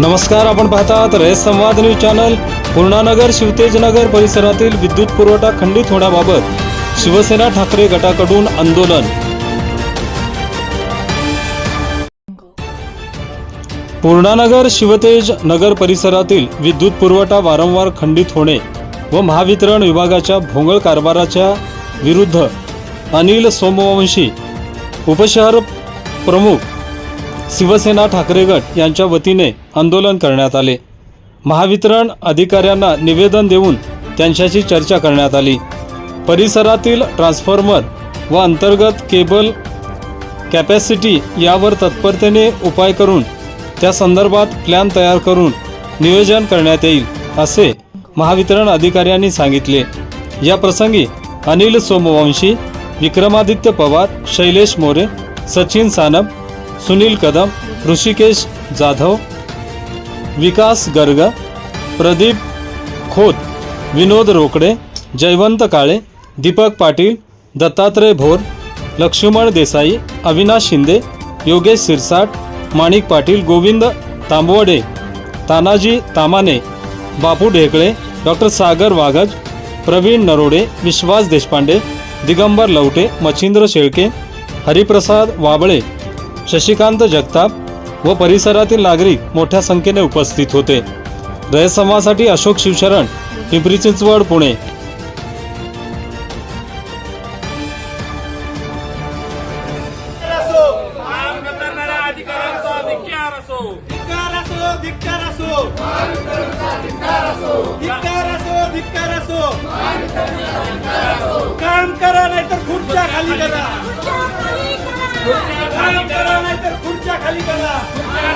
नमस्कार आपण पाहतात रयत संवाद न्यूज चॅनल. पूर्णानगर शिवतेजनगर परिसरातील विद्युत पुरवठा खंडित होण्याबाबत शिवसेना ठाकरे गटाकडून आंदोलन. पूर्णानगर शिवतेज नगर परिसरातील विद्युत पुरवठा वारंवार खंडित होणे व महावितरण विभागाच्या भोंगळ कारभाराच्या विरुद्ध अनिल सोमवंशी उपशहर प्रमुख शिवसेना ठाकरे गट यांच्या वतीने आंदोलन करण्यात आले. महावितरण अधिकाऱ्यांना निवेदन देऊन त्यांच्याशी चर्चा करण्यात आली. परिसरातील ट्रान्सफॉर्मर व अंतर्गत केबल कॅपॅसिटी यावर तत्परतेने उपाय करून त्या संदर्भात प्लॅन तयार करून नियोजन करण्यात येईल असे महावितरण अधिकाऱ्यांनी सांगितले. या प्रसंगी अनिल सोमवंशी विक्रमादित्य पवार शैलेश मोरे सचिन सानप सुनील कदम ऋषिकेश जाधव विकास गर्ग प्रदीप खोत विनोद रोकडे जयवंत काळे दीपक पाटील दत्तात्रय भोर लक्ष्मण देसाई अविनाश शिंदे योगेश सिरसाट माणिक पाटील गोविंद तांबवडे तानाजी तामाने बापू ढेकळे डॉक्टर सागर वाघज प्रवीण नरोडे विश्वास देशपांडे दिगंबर लवटे मच्छिंद्र शेळके हरिप्रसाद वाबळे शशिकांत जगताप व परिसरातील नागरिक मोठ्या संख्येने उपस्थित होते. रयसमासाठी अशोक शिवशरण पिंपरी चिंचवड पुणे. काम करा नाहीतर खुर्च्या खाली करा. करा नाहीतर खुर्च्या खाली करा. खाली करा